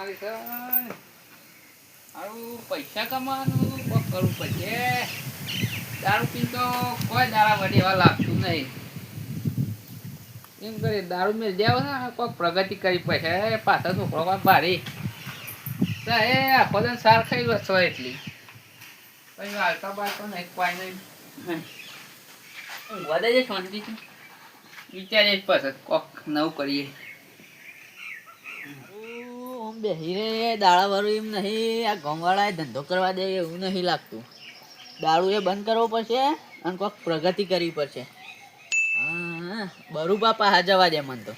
તમારી સર આવું પૈસા કમાવાનું કોક કરવું પડશે. દારૂ પીને તો કોઈ દારા વડી એવા લાગતું નહીં. એમ કરી દારૂ મેં જાવ ને કોઈક પ્રગતિ કરી પડશે. એ પાછા છોકરો ભારી. તો એ આખો દિન સાર ખાઈ વસો એટલી. પછી હાલતા બાળકો નહીં કોઈ નહીં. વધે છે શાંતિથી. વિચારીએ જ પછી કોક નવું કરીએ. ઓમ બેહી રે દાડા વાળું એમ નહીં, આ ગામવાળાએ ધંધો કરવા દે એવું નહીં લાગતું. દારૂ એ બંધ કરવો પડશે અને કોઈક પ્રગતિ કરવી પડશે. હા બરુબા પાહા જવા દે મન તો.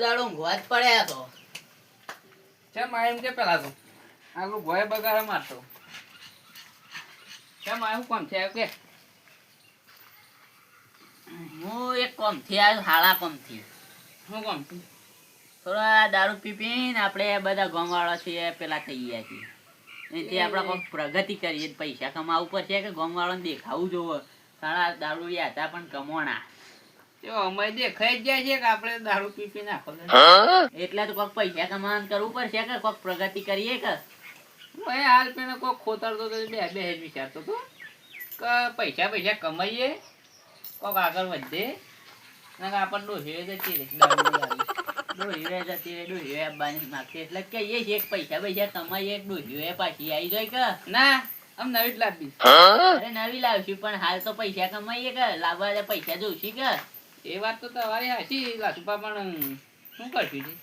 દાડો ઊંઘવા જ પડ્યા તો. કેમ એમ કે પેલા તો? આગળ ભોય બગાડે મારતો. કેમ આ શું કામ છે આ કે? હું એક કોમથી આવ્યો હાળા કોમથી. શું કામ છે? થોડા દારૂ પી પીને આપણે બધા ગામવાળા છીએ પેલા થઈ ગયા છીએ. તે આપણે કોઈ પ્રગતિ કરીએ પૈસા કમાવું પડશે કે ગામવાળાને દેખાવું જોવે. સારા દારૂ હતા પણ કમોણા. અમે દેખાઈ જ છે કે આપણે દારૂ પી પી નાખો એટલે તો કોઈક પૈસા કમાન કરવું પડશે કે કોઈક પ્રગતિ કરીએ કે? હાલ પેને કોઈ ખોતરતો તો બે બે જ વિચારતો તો કે પૈસા પૈસા કમાઈએ કોક આગળ વધે. ના જતી રહે જતી આવવાની માગતી એટલે કહીએ છીએ પૈસા પૈસા કમાઈએ એક ડોહી પાછી આવી જાય કે? ના આમ નવી જ લાવી અરે નવી લાવશું પણ હાલ તો પૈસા કમાઈએ કે? લાવવા પૈસા જોઈશી કે? એ વાત તો તમારી હાચી લાસુપા પણ શું કરશું જી?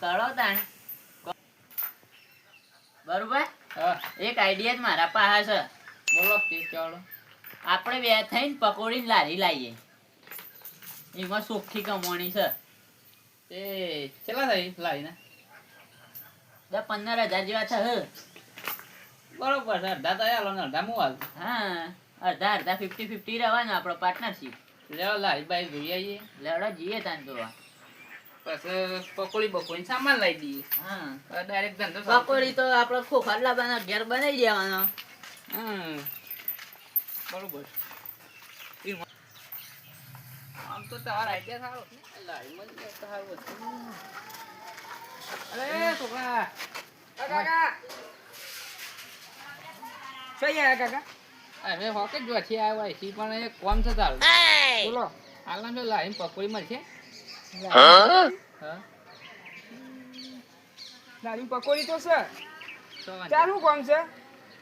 કરો તાણ. બરોબર? એક આઈડિયા જ મારા પાસે છે. બોલો ચાલો. આપણે બે થઈને પકોડીને લારી લાવીએ એમાં સોખી કમાણી છે. એ કેટલા થઈ લાવીને દસ પંદર હજાર જેવા થશે. બરોબર છે અડધા તો આલો ને અડધા હું હાલ. હા અડધા અડધા ફિફ્ટી ફિફ્ટી રહેવાનું આપણો પાર્ટનરશીપ લેવો લારી બાઈ જોઈ આવીએ લેવડા જઈએ તાન તો. પછી પકોડી બકોડી સામાન લાવી દઈએ. હા. ડાયરેક્ટ ધંધો પકોડી તો આપણે ખોખા લાવવાના ઘેર બનાવી દેવાનો. હમ. બરોબર. આમ તો તમારા આઈડિયા સારો. લારીમાં જ સારું અરે છોકરા આ કાકા. શું કાકા? અરે હોકે જ જોથી આવ્યા હોય સી પણ એ કોમ છે તારું. બોલો હાલના જો લાઈન પકોડી મળશે હા? લાઈન પકોડી તો છે. તો વાંધો કોમ છે.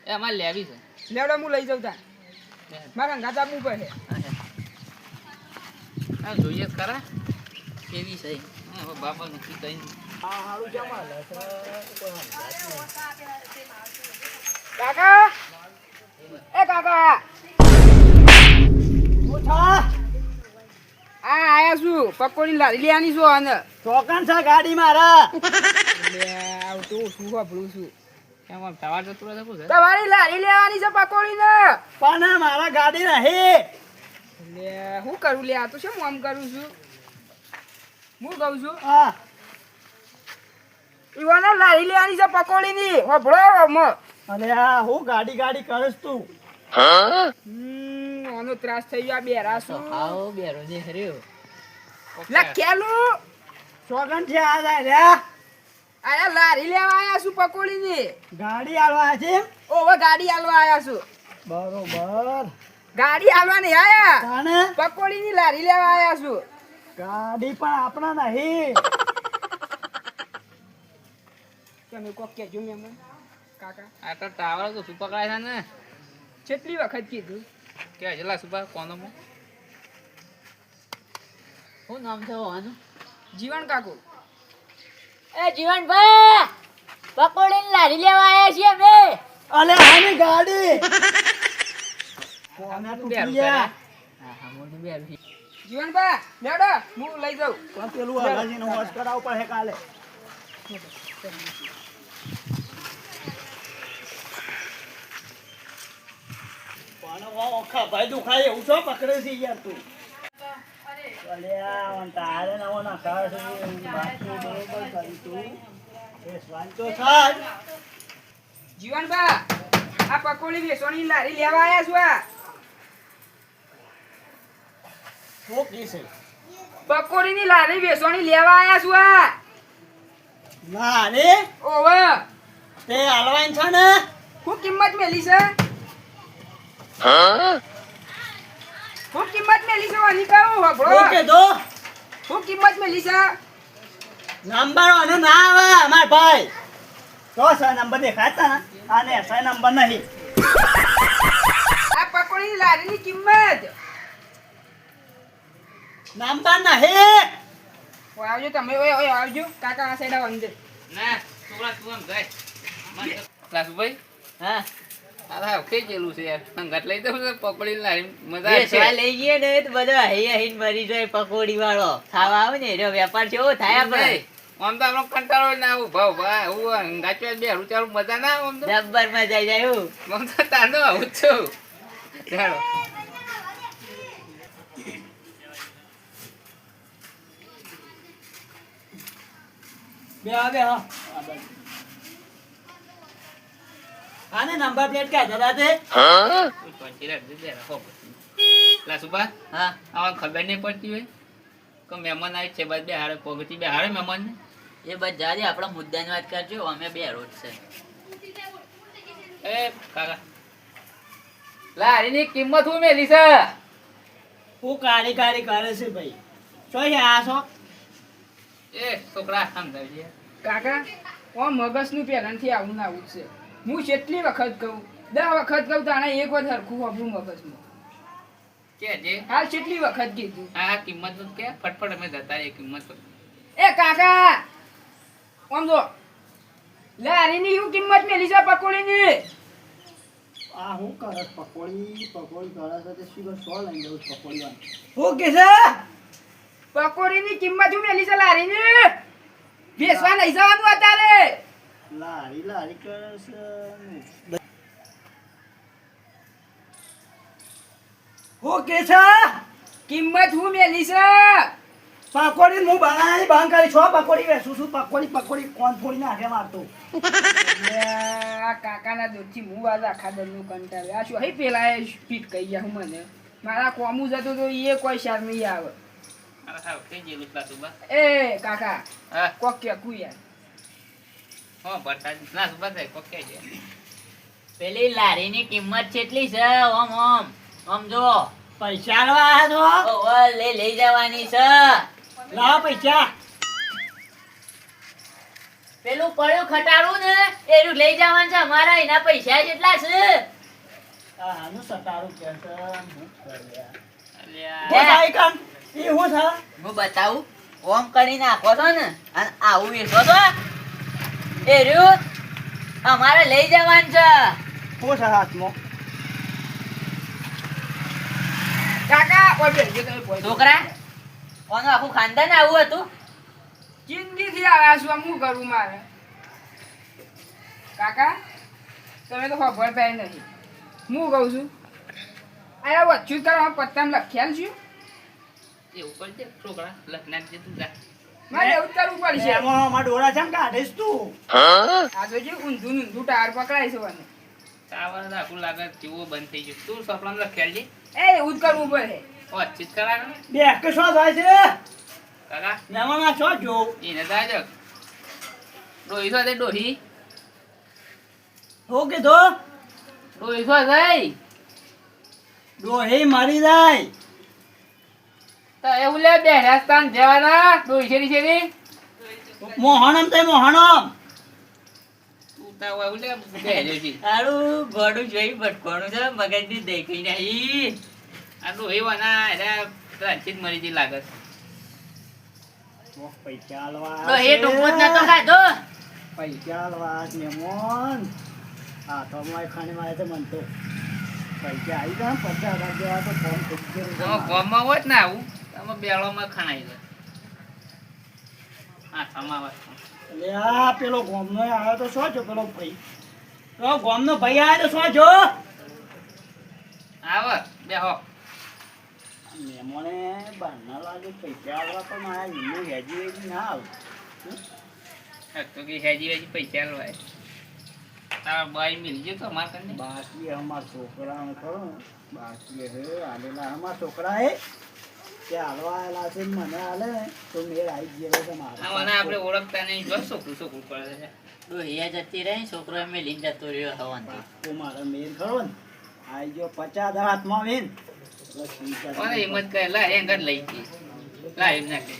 એ અમાર લેવી છે. લેવડો હું લઈ જાઉં તાર. મારા અંગાત આપવું પડે. હા જોઈએ જ ખરા કેવી છે. હા, હવે બાપા નક્કી કઈ કાકા! કાકા આ આયા છું. પકોડી લારી લેવાની છું અને ચોકન છે ગાડી મારા. આવતું શું વાપરું છું. તમારી લારી લેવાની છે પકોડી ને પણ મારા ગાડી નહીં. લે હું કરું? લે આ તો શું આમ કરું છું? હું કહું છું? હા. ઈવાને લારી લેવાની છે પકોડી ની હોભળો. મો આ હું ગાડી ગાડી કરીશ તું. હમ આનો ત્રાસ થઈ ગયો આ બેરા શું આવો બેરો જે હર્યો. લે કેલું ચોકન છે આ જાય આયા લારી લેવા આયા છું પકોડી ની ગાડી આલવા છે? ઓવે ગાડી આલવા આયા છું. બરોબર. ગાડી આલવા નહીં આયા. તાને પકોડી ની લારી લેવા આયા છું. ગાડી પણ આપણા નહીં. તમે કોક કેજો મેમન કાકા. આ તો ટાવર તો શું પકડાય છે ને. કેટલી વખત કીધું. કે હજલા સુપા કોનોમાં? શું નામ છે હોવાનું? જીવન કાકુ. એ જીવનભાઈ પકોડી લારી લેવા આવ્યા છીએ બે અલે આની ગાડી. કોના મોટું બેરું જીવનભા લેડો હું લઈ જાઉં. પેલું હલાજીને વોશ કરાવવું પડે કાલે. ઓખા ભાઈ દુખાય એવું છો? પકડે છે યાર તું. અલ્યા, તારે નવો નખાવે છે બરોબર કરી તું. એ સ્વાંચો થાજ. જીવનબા આ પકોડી વેચવાની લારી લેવા આયા છું આ? શું છે? પકોડીની લારી વેચવાની લેવા આયા છું આ? ના રે ઓવે. તે હાલવાન છે ને? શું કિંમત મેલી છે? શું કિંમત મેલી છે વાની કહું શું હભળો કીધું શું કિંમત મેલી છે નંબર વાળો ના આવે અમાર ભાઈ. તો છે નંબર દેખાતા ને આને એસઆઈ નંબર નહીં. આ પકોડીની લારીની કિંમત. નંબર નહીં. ઓય આવજો તમે ઓય ઓય આવજો. કાકા આ સાઈડ આવો અંદર. ના છોકરા તું આમ જાય. મને તો- હા. આ તો કઈ છે યાર. સંગાત લઈ દઉં છે પકડી લારી મજા વેચવા આવશે લઈ જઈએ ને તો બધો હૈયા હૈન મરી જાય પકોડી વાળો ખાવા આવે ને એનો વેપાર કેવો થાય આપણે. આમ તો આપણો કંટાળો ના હું બે હારું ચારું મજા ના આમ તો. માં જાય જાય હું આમ તો તાંડો આવું છું. ચાલો. બે હા બે હા. આને નંબર પ્લેટ કાઢ દાદા તે. શાંતિ રાખજે, બે રાખો. લાસુભા હા. આવા ખબર નહીં પડતી હોય? કે મહેમાન આવી છે બસ બે હારે પગથી બે હારે મહેમાન ને એ બધા જ આપણા મુદ્દાની વાત કરજો અમે બે રોજ છે. એ કાકા. લારીની કિંમત હું મેલી છે? હું કારી કારી કરે છે ભાઈ. એ આ છો? એ છોકરા સમજાવજે કાકા ઓ મગજનું પહેલાંથી આવું ને આવું જ છે. હું કેટલી વખત કહું દસ વખત કહું તાણે એક વખત હરખું વાપરું મગજમાં. કે જે? હાલ કેટલી વખત કીધું. આ કિંમત તો કે ફટફટ અમે જતા રહીએ કિંમત એ કાકા! આમ જો લારીની શું કિંમત મેલી છે પકોડીની? આ હું કરે પકોડી પકોડી તે સો લઈ જવું પકોડી હું કે છે? પકોડીની કિંમત શું મેલી છે લારીની? વેચવા નહીં જવાનું અત્યારે. લારી લારી કરે છે હું કે છે કિંમત શું મેલી છે? પકોડી હું બનાવી બંધ કરી છો? પકોડી વેચું છું. પકોડી પાકોડી કોણ ફોડી નાખે મારતો? આ કાકાના દૂધથી હું આજ આખા દરનું કંટાળે આ શું હઈ પેલા એ ફીટ કહી ગયા હું મને? મારા કોમું જતું તો એ કોઈ શાર નહીં આવે. એ કાકા કોક્યા કોક કેકું યાર હો કોક છે. પેલી લારીની કિંમત કેટલી છે? ઓમ ઓમ. ઓમ જો પૈસા લાવા છો ઓવે, લઈ લઈ જવાની છે. લાવ પૈસા. પેલું પડ્યું ખટાડું ને એનું લઈ જવાનું છે. અમારા એના પૈસા કેટલા છે. આનું સટારું કે છે? હું કર્યા બતાવું. ઓમ કરી નાખો છો ને. અને આવું વેચો છો? એ રૂત અમારે લઈ જવાનું છે. હું છે હાથમાં. કાકા. છોકરા ઓનું આખું ખાનદાન આવું હતું? જિંદગીથી આવ્યા છું આમ શું કરું મારે? કાકા તમે તો ખબર પડે નથી. હું કહું છું અરે વચ્ચું કરવા પત્તામાં લખ્યાલ છું એવું કરજે છોકરા લખનાર છે તું જા. મારે એવું પડશે એમાં અમારા ડોરા છે કાઢીશ તું? આ તો ઊંધું ઊંધું ટાયર પકડાય છે મને. ટાવર આખું લાગે જેવો બંધ થઈ ગયું. તું સપડામાં લખેલ એ એવું કરવું પડે. વાતચીત કરાવે બે કે શું થાય છે? કાકા? મહેમાન છો જો? એને દાજક ડોહી તે ડોહી? હું કીધું? ડોહી જાય ડોહી મારી જાય. તો એવું લે બે જવાના? તે તું જોઈ ભટકોણું છે મગજની દેખી નહીં. આ ડોહી વાના મરી લાગે પૈસા આલવા તો એ ટૂંકો જ નતો ખાધો? પૈસા આલવા મહેમાન હા તો અમારે ખાને મારે તો મનતો પૈસા આવી ગયા પચાસ હજાર જેવા તો ફોન થઈ ગયો ગામમાં હોય ને આવું. તમે બેળોમાં ખણાઈ જાય હા સમાવા એટલે આ પેલો ગોમનો આવ્યો તો શું છો પેલો ભાઈ? પેલો ગોમનો ભાઈ આવ્યો તો શું છો આવો બેહો. મહેમાને બહારના લાગે પૈસા આવવા પણ મારા એમનું હેજી વેજી ના આવે તો કે હેજી વેજી પૈસા લવાય તારા બાઈ મિલ ગયો તો માર કને બાકી અમાર છોકરાનો ખરો બાકી હે આલેલા અમાર છોકરા હે. તે હાલવા આયેલા છે મને હાલે ને તો મેળ આવી ગયેલો છે મારો. આ મને આપણે ઓળખતા નહીં જો છોકરું છોકરું કરે છે. ડોહિયા જતી રહી છોકરો એમ લઈને જતો રહ્યો હવાનથી. તો મારો મેળ ખરો ને. આઈ ગયો પચાસ હજાર હાથમાં વેન એટલે ચિંતા કોને નહીં. હિંમત કરે? લા એંગ જ લઈ ગઈ. લા એમ નાખે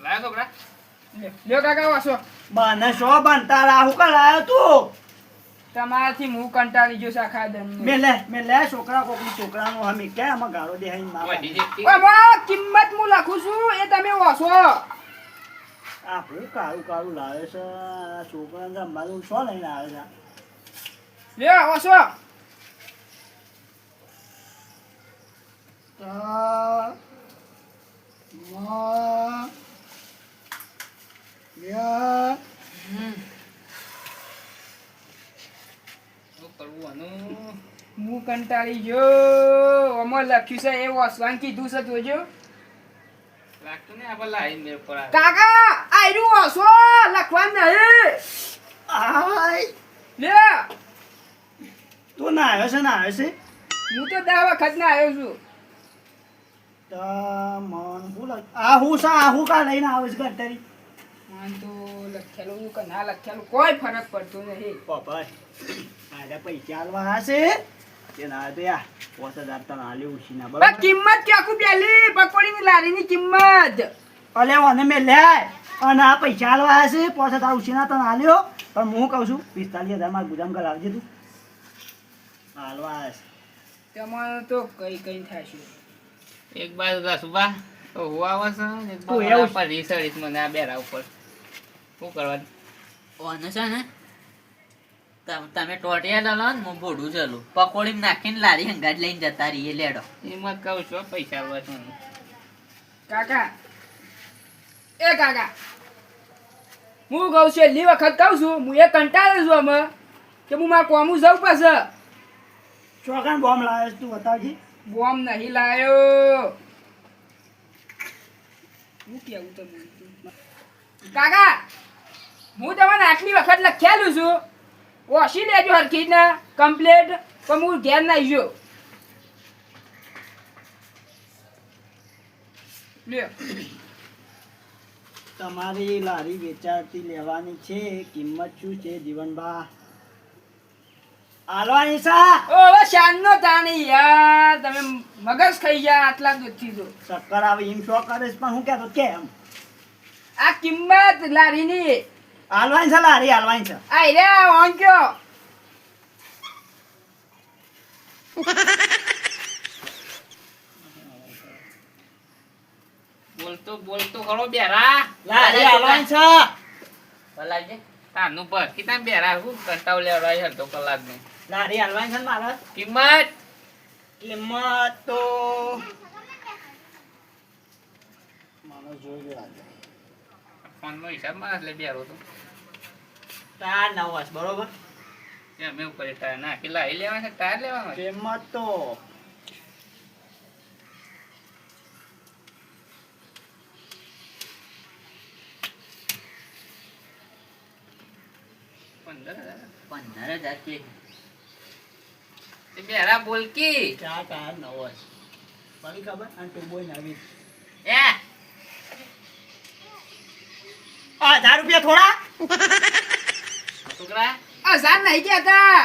લા છોકરા. લ્યો. લ્યો કાકા વાસો બાને શો બનતા રાહુ કરાયો તું? તમારાથી હું કંટાળી ગયો દન મે લે મે લે છોકરા કોકની છોકરાનો હમે કે આમાં ગાળો દેહાઈ. જતી કિંમત હું લખું છું એ તમે વાસો આપણું કાળું કાળું લાવે છે છોકરાને રમવાનું છો લઈને આવે છે? લે વાસો તા, મા, યા. શું કરવું આનું? હું કંટાળી ગયો. આમાં લખ્યું છે એ વાસવાનું કીધું છે જોજો લાગતું ને આપણે લાઈ મેળ પર કાકા આયરું વાસો લખવાનું નહીં. આય. લે. તું ના આવ્યો છે ના આવ્યો છે? હું તો દા વખત ના આવ્યો છું. તા, મન, હું આ હું સા આ હું કા લઈને આવે છે ગટરી મને તો લખેલું કે ના લખેલું કોઈ ફરક પડતો નહીં. પપ્પા આને પૈસા આલવા હશે? કે ના તો યાર પોત હજાર તને આલ્યું ઉછીના પણ બરાબર કિંમત ક્યાંકુ પેલી પકોડીની લારીની કિંમત? અલે મને મેં લે અને આ પૈસા આલવા હશે પોત હજાર ઉછીના તને આલ્યો. પણ હું કહું છું પિસ્તાલીસ હજાર મારા ગુજામ કરાવજે તું. હાલવા હશે. તમારે તો કઈ કઈ થશે એક બાજુ રસુબા તો હું આવે છે? એક બાજુ પર રીસડીશ મને આ બેરા ઉપર. શું કરવાનું? ઓને છે ને તમ- ટોટિયા ડાલો ને હું ભોડું ચલું પકોડી નાખીને લારી હંગાજ લઈને જતા રહીએ લેડો. એમાં કહું છું પૈસા આવવા કાકા. એ કાકા. હું કહું છું એટલી વખત કહું છું હું એ કંટાળું છું અમે કે હું મારા કોમું જવું પાસે ચોકન બોમ્બ લાવે તું બતાવજી? બોમ્બ નહીં લાયો. હું કેવું તમને? કાકા હું તમને આટલી વખત લખેલું છું ઓછી લેજો હરખી ને કમ્પ્લેટ પણ હું ઘેર ના આવ્યો તમારી લારી વેચાતી લેવાની છે કિંમત શું છે જીવનબા આલવાની સા ઓ શાનનો તાણી યાર. તમે મગજ ખાઈ ગયા આટલા દૂધથી તો. ચક્કર આવે એમ શો કરે પણ હું કહેતો કેમ? આ કિંમત લારીની હાલવાની છે લારી હાલવાઈ છે. આઈ રે વાંક્યો બોલતો બોલતો ખરો બેરા. લારી હાલવાઈ છે. પલાજે તાનું પર કિતા બેરા હું કંટાવ લેવડાય હતો કલાકનું લારી હાલવાઈ છે મારા? કિંમત? કિંમત તો મને જોઈ લે આજે. ફોન નો હિસાબમાં એટલે બેરો તો ચાર નવ વર્ષ બરોબર? એમ એવું કરે તાર ના કેટલા એ લેવા છે તાર લેવાનો છે? કિંમત તો પંદર હજાર. પંદર હજાર કે? બેરા બોલકી. ચા તાર નવ વર્ષ ખબર? અને તું બોય આવી. એ હજાર રૂપિયા થોડા? છોકરા? હજાર નહીં કહેતા.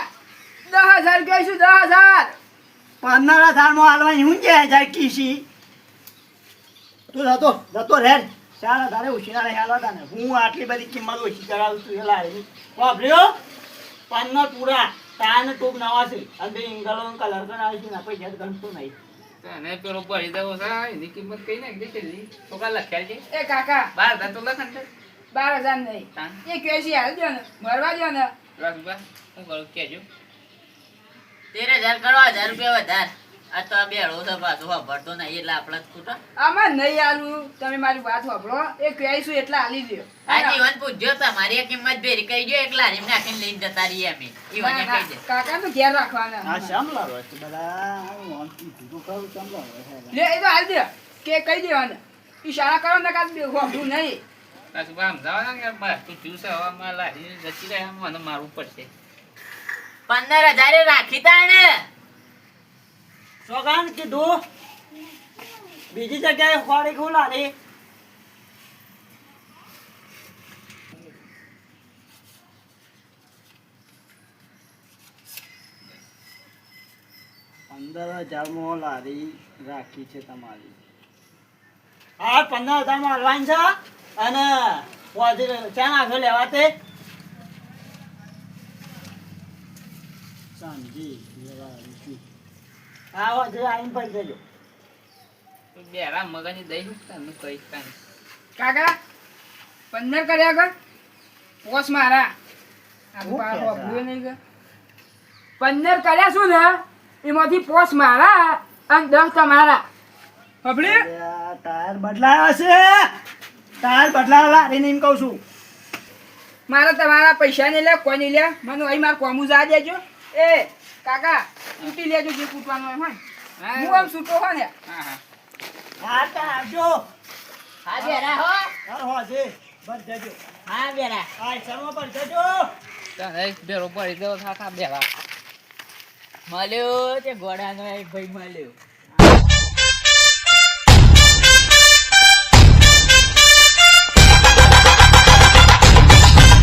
દસ હજાર કહીશું દસ હજાર. પંદર હજારમાં હાલવાની હું જે હજાર કીસી તું જતો જતો રે ચાર હજારે ઓછી ના હાલવા તા ને. હું આટલી બધી કિંમત ઓછી કરાવું છું એ લાવી વાપર્યો? પાનના પૂરા. તાને ટૂંક નવા છે. અને બે ઇંગલો કલર કરાવી છે ને પૈસા તો ગણતું નહીં. તને પેલો ભરી દેવો છે એની કિંમત કઈ નાખી દે કેટલી છોકરા લખ્યા છે? એ કાકા. બાર તો લખન બાર હજાર નહીં. એ કહેશે હાલ દો ને મરવા દો ને. રસુબા હું કરું? કેજો તેર હજાર કરો હજાર રૂપિયા વધાર. આ તો આ બેડો છે પાછો વાપરતો નહીં એટલે આપણે ખૂટા. આમાં નહીં આલું. તમે મારી વાત વાપરો. એ કહીશું એટલે આલી દો આ જીવન પૂછજો તમારી કિંમત ભેરી કહી દો એક લારી નાખીને લઈને જતા રહીએ અમે. ઈવને કહી દે કાકા તો ઘેર રાખવાના હા શામ લાવો છે બધા હું કીધું કહું શામ લાવે. લે એ તો હાલ દે કે કહી દેવાના ઈશારા કરો ને કાંઈ દેખો નહીં. પાછું સમજાવો ને કે થયું છે હવે લારી જતી રહે મને મારવું પડશે. પંદર હજારે રાખી તાણે સોગાન કીધું. બીજી જગ્યાએ ખોડી ખોલા રે પંદર હજારમાં લારી રાખી છે તમારી. હા પંદર હજારમાં હલવાની છે. અને ચા નાખ્યો લેવા તે સમજી લેવા આવીશું. હા વધુ આવીને પડી જજો. બેરા મગજની દઈ તને કહીશ તને કાકા પંદર કર્યા કર. પોસ મારા. પંદર કર્યા શું ને એમાંથી પોસ મારા અને દસ તમારા. ટાયર બદલાયો છે. ટાયર બદલાયો લારીને એમ કહું છું. મારે તમારા પૈસા નહીં લે કોઈ નહીં લે. મને અહીં મારે કોમું જા દેજો. એ કાકા તૂટી લેજો જે કૂટવાનું હોય. હા. હું આમ છૂટો હોય ને? હા હા. હા ટાયર આવજો. હા બેરા હો. હા હો જે બસ જજો. હા બેરા. હા શર્મા પર જજો. તને બેરો પડી દો થાકા બેરા. મળ્યો તે ઘોડાનો એક ભાઈ મળ્યો.